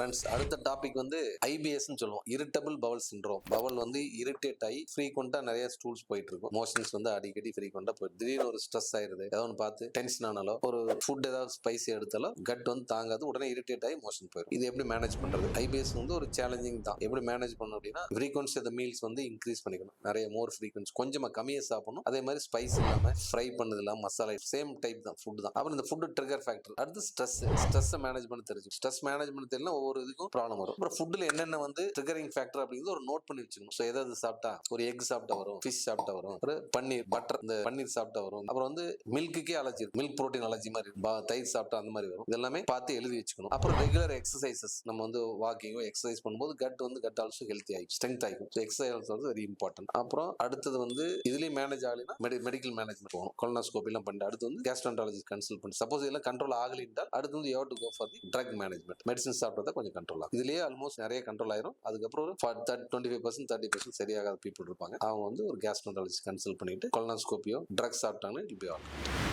Friends அடுத்த topic வந்து ஐபிஎஸ்னு சொல்லுவோம். இரிட்டபிள் பவல் சிண்ட்ரோம் பவல் வந்து இரிட்டேட் ஆகி ஃப்ரீக்வெண்ட்டாக நிறைய ஸ்டூல்ஸ் போயிட்டு இருக்கும் மோஷன்ஸ் வந்து அடிக்கடி ஃப்ரீக்வெண்ட்டாக போயிட்டு திடீர்னு ஒரு ஸ்ட்ரெஸ் ஆயிருது. ஏதோ ஒன்று பார்த்து டென்ஷன் ஆனாலோ ஒரு ஃபுட் ஏதாவது ஸ்பைசி எடுத்தாலோ கட் வந்து தாங்காது உடனே இரிட்டேட் ஆகி மோஷன் போயிடும். இது எப்படி மேனேஜ் பண்றது? ஐபிஎஸ் வந்து ஒரு சேலஞ்சிங் தான். எப்படி மேனேஜ் பண்ணணும் அப்படின்னா ஃப்ரீக்வன்சி ஆஃப் மீல்ஸ் வந்து இன்க்ரீஸ் பண்ணிக்கணும். நிறைய மோர் ஃப்ரீக்வன்சி கொஞ்சமாக கம்மியாக சாப்பிடணும். அதே மாதிரி ஸ்பைஸ் இல்லாமல் ஃப்ரை பண்ணது இல்லாமல் மசாலா சேம் டைப் தான் ஃபுட் தான். அப்புறம் இந்த ஃபுட் ட்ரிகர் ஃபேக்டர் அடுத்து ஸ்ட்ரெஸ் ஸ்ட்ரெஸ்ஸை மேனேஜ் பண்ண தெரிஞ்சு ஸ்ட்ரெஸ் மேனேஜ்மெண்ட் தெரியல ஒவ்வொரு இதுக்கும் ப்ராப்ளம் வரும். அப்புறம் ஃபுட்டில் என்னென்ன வந்து ட்ரிகரிங் ஃபேக்டர் அப்படிங்கிறது ஒரு நோட் பண்ணி வச்சுக்கணும். ஸோ எதாவது சாப்பிட்டா ஒரு எக் சாப்பிட்டா வரும் ஃபிஷ் சாப்பிட்டா வரும் ஒரு பன்னீர் பட்டர் இந்த பன்னீர் சாப்பிட்டா வரும். அப்புறம் வந்து மில்க்குக்கே அலர்ஜி மில்க் ப்ரோட்டீன் அலர்ஜி மாதிரி இருக்கும். தயிர் சாப்பிட்டா அந்த மாதிரி வரும். இதெல்லாமே பார்த்து எழுதி வச்சுக்கணும். அப்புறம் ரெகுலர் எக்ஸசைசஸ் நம்ம வந்து வாக்கிங்கோ எக்ஸசைஸ் பண்ணும்போது கட் வந்து கட் ஆல்சோ ஹெல்த்தி ஆகும் ஸ்ட்ரென்த் ஆகும் ஸோ எக்ஸசைஸ் வந்து வெரி இம்பார்ட்டன்ட் அப்புறம் அடுத்தது வந்து இதுலயும் மேனேஜ் ஆகலைன்னா மெடி மெடிக்கல் மேனேஜ்மெண்ட் போகணும். கொலனாஸ்கோபி எல்லாம் பண்ணிட்டு அடுத்து வந்து கேஸ்ட்ரன்டாலஜி கன்சல்ட் பண்ணி. சப்போஸ் இதெல்லாம் கண்ட்ரோல் ஆகலின்றால் அடுத்து வந்து you'd go for the drug management medicine சாப்பிட்றதா கொஞ்சம் கண்ட்ரோல் ஆகும். இதுலயே ஆல்மோஸ்ட் நிறைய கண்ட்ரோல் ஆயிரும். அதுக்கப்புறம் ஒரு twenty five percent thirty percent சரியாகாத people இருப்பாங்க. அவங்க வந்து ஒரு கேஸ்ட்ரன்டாலஜி கன்சல்ட் பண்ணிட்டு கொலனாஸ்கோப்பியோ ட்ரக்ஸ் சாப்பிட்டாங்கன்னா இப்படி ஆகும்